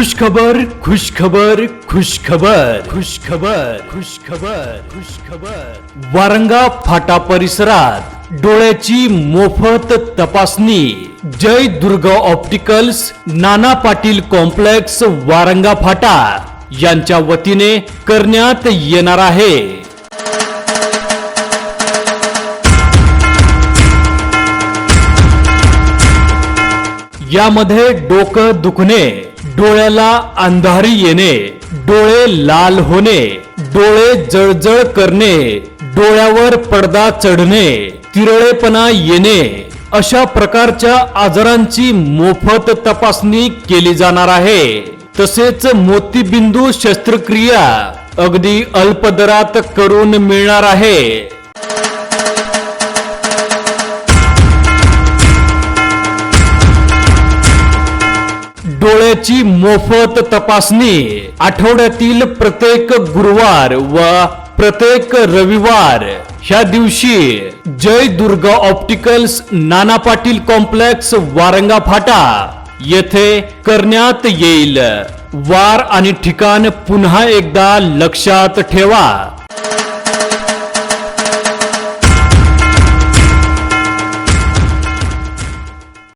खुशखबर खुशखबर खुशखबर खुशखबर खुशखबर खुशखबर. वारंगा फाटा परिसरात डोळ्याची मोफत तपासणी. जय दुर्गा ऑप्टिकल्स नाना पाटील कॉम्प्लेक्स वारंगा फाटा यांच्या वतीने करण्यात येणार आहे. यामध्ये डोकं दुखणे डोळ्याला अंधारी येणे डोळे लाल होणे डोळे जळजळ करणे डोळ्यावर पडदा चढणे तिरळेपणा येणे अशा प्रकारच्या आजारांची मोफत तपासणी केली जाणार आहे. तसेच मोतीबिंदू शस्त्रक्रिया अगदी अल्प दरात करून मिळणार आहे. डोळ्याची मोफत तपासणी. आठवड्यातील प्रत्येक गुरुवार व प्रत्येक रविवार. ह्या दिवशी जय दुर्गा ऑप्टिकल्स नाना पाटील कॉम्प्लेक्स वारंगा फाटा. येथे करण्यात येईल. वार आणि ठिकाण पुन्हा एकदा लक्षात ठेवा.